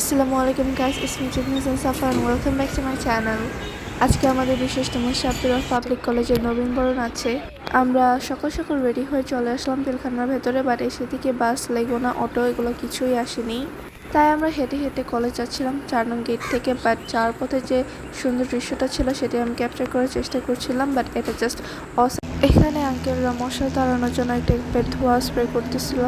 আসসালামু আলাইকুম গাইস ইসমি জিগনিস suffer welcome back to my channel আজকে আমাদের বিশেষতম শাব্দুর পাবলিক কলেজের নবীনবরণ আছে। আমরা সকাল সকাল রেডি হয়ে চলে আসলাম পিলখানার ভেতরে বাট এসে থেকে বাস লেগোনা অটো এগুলো কিছুই আসেনি। তাই আমরা হেঁটে হেঁটে কলেজ যাচ্ছিলাম, চার নং গেট থেকে বাট যাওয়ার পথে যে সুন্দর দৃশ্যটা ছিল, সেটি আমি ক্যাপচার করার চেষ্টা করছিলাম বাট এটা জাস্ট অস এখানে আঙ্কেলরা মশা তাড়ানোর জন্য একটা পেট ধোয়া স্প্রে করতেছিল।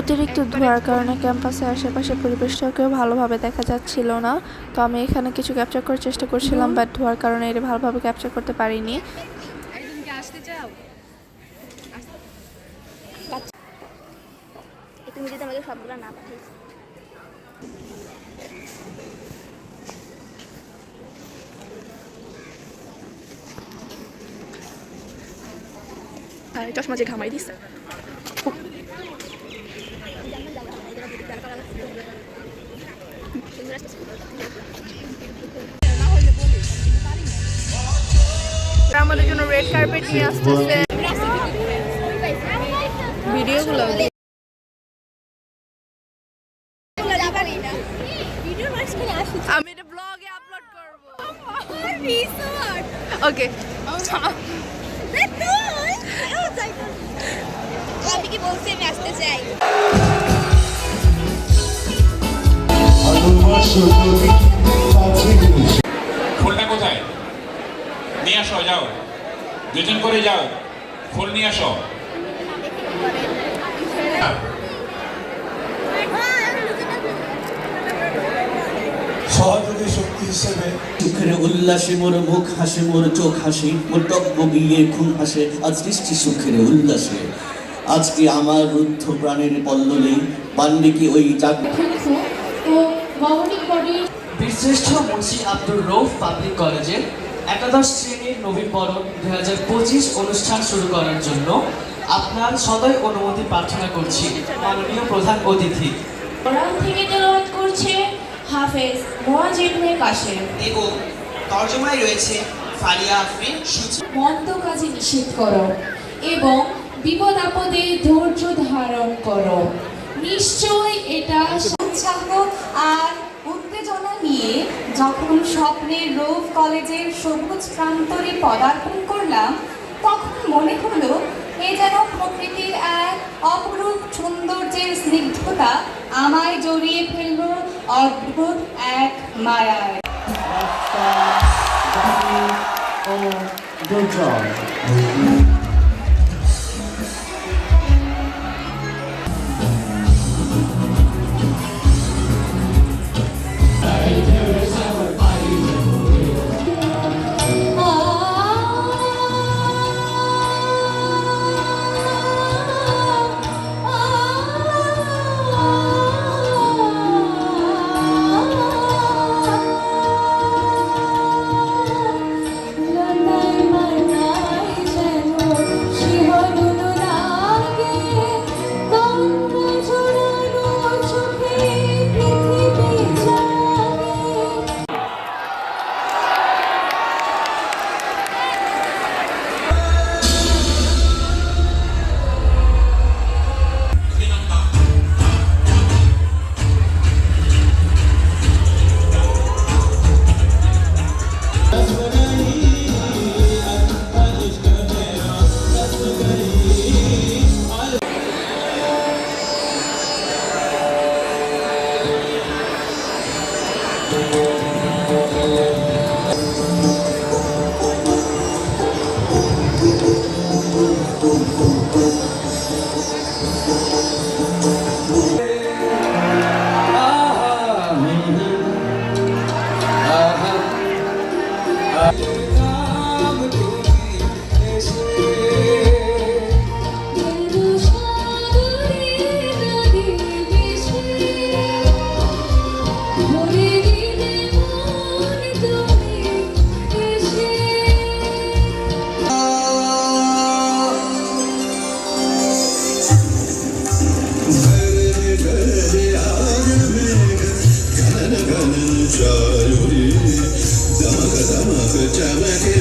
অতিরিক্ত ধোঁয়ার কারণে ক্যাম্পাসে আশেপাশে পরিবেশটাকেও ভালোভাবে দেখা যাচ্ছিল না। তো আমি এখানে কিছু ক্যাপচার করার চেষ্টা করছিলাম বাট ধোঁয়ার কারণে এটা ভালোভাবে ক্যাপচার করতে পারিনি। একদিনকে আসতে চাও তুমি যদি আমাকে সবগুলো না পাঠাইস। চশমা যে ঘামাই দিছে। আমাদের জন্য রেড কার্পেট নিয়ে আসতেছে। ভিডিওগুলো আমি এটা ব্লগে আপলোড করব। ওকে আমি কি বলছি আমি আসতে চাই। ফুলটা কোথায়? নিয়ে আসো যাও। দুজন করে যাও। ফুল নিয়ে আসো। সহযোগী শক্তি হিসেবে সুখের উল্লাসে মোর মুখ হাসে মোর চোখ হাসি মোর টক বগিয়ে খুন হাসে। আজ সৃষ্টি সুখের উল্লাসে। আজকে আমার রুদ্ধ প্রাণের পল্ললে বান্ডিকে ওই বীরশ্রেষ্ঠ মুন্সি আব্দুর রৌফ পাবলিক কলেজের একাদশ শ্রেণির নবীনবরণ দুই হাজার পঁচিশ অনুষ্ঠান শুরু করার জন্য আপনার সদয় অনুমতি প্রার্থনা করছি। মাননীয় প্রধান অতিথি। কোরআন থেকে তেলাওয়াত করছে হাফেজ মোয়াজ ইবনে কাশেম। এবং তর্জমায় রয়েছে ফারিয়া আফরিন সুচি। মন্দ কাজে নিষেধ করো এবং বিপদ আপদে ধৈর্য ধারণ করো। নিশ্চয় এটা উৎসাহ আর উত্তেজনা নিয়ে যখন স্বপ্নে রোভ কলেজের সবুজ প্রান্তরে পদার্পণ করলাম, তখন মনে হলো এ যেন প্রকৃতির এক অপরূপ সৌন্দর্যের স্নিগ্ধতা আমায় জড়িয়ে ফেলল অদ্ভুত এক মায়ায়। ও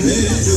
Amém.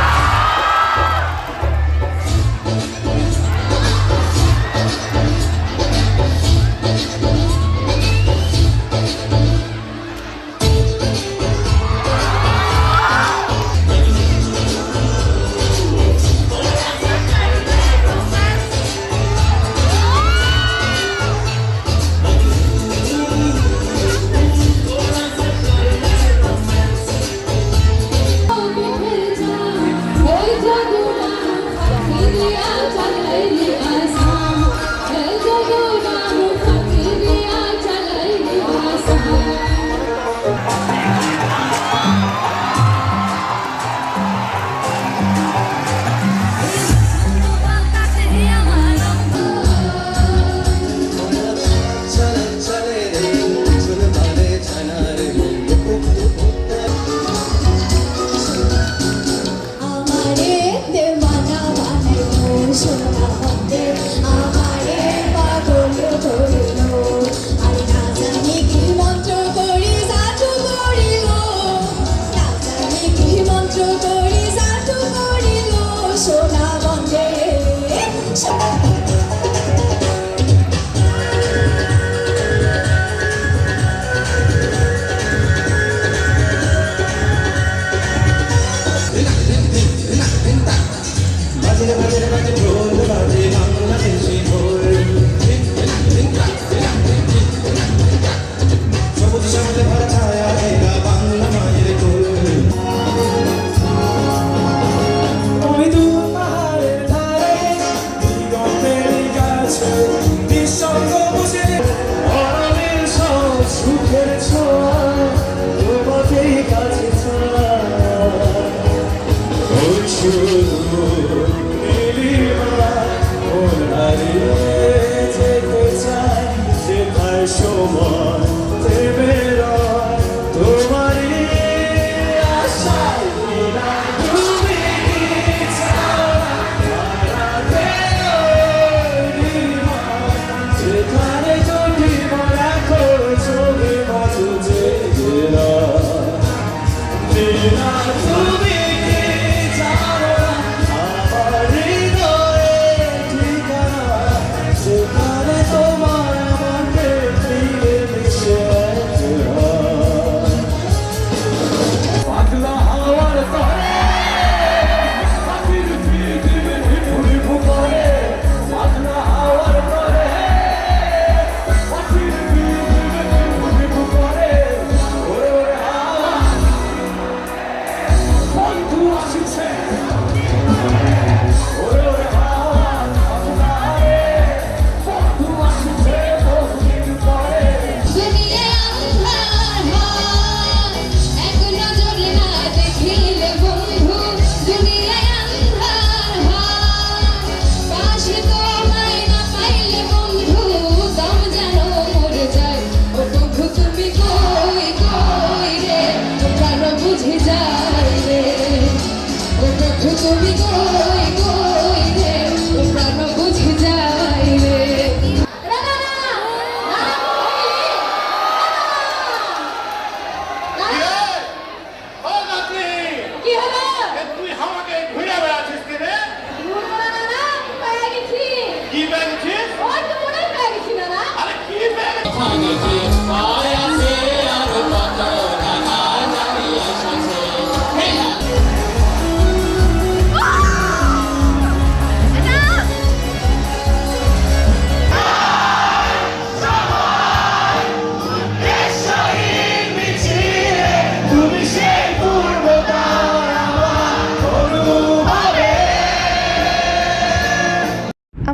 ওই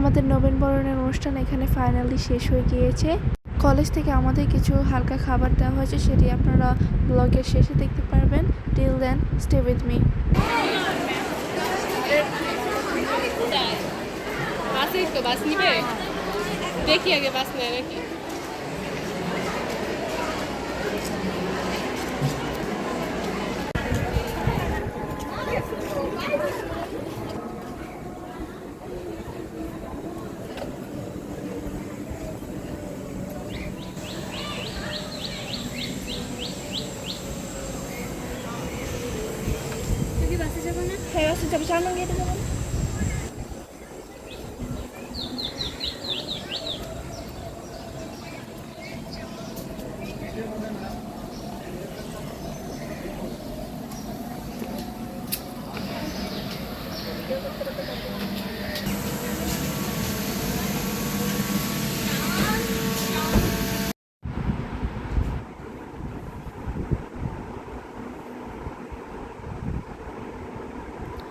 আমাদের নবীন বরণের অনুষ্ঠান এখানে ফাইনালি শেষ হয়ে গিয়েছে। কলেজ থেকে আমাদের কিছু হালকা খাবার দেওয়া হয়েছে, সেটি আপনারা ব্লগের শেষে দেখতে পারবেন। Till then stay with me বাস দেখি আগে বাস নেয় নাকি? হ্যাঁ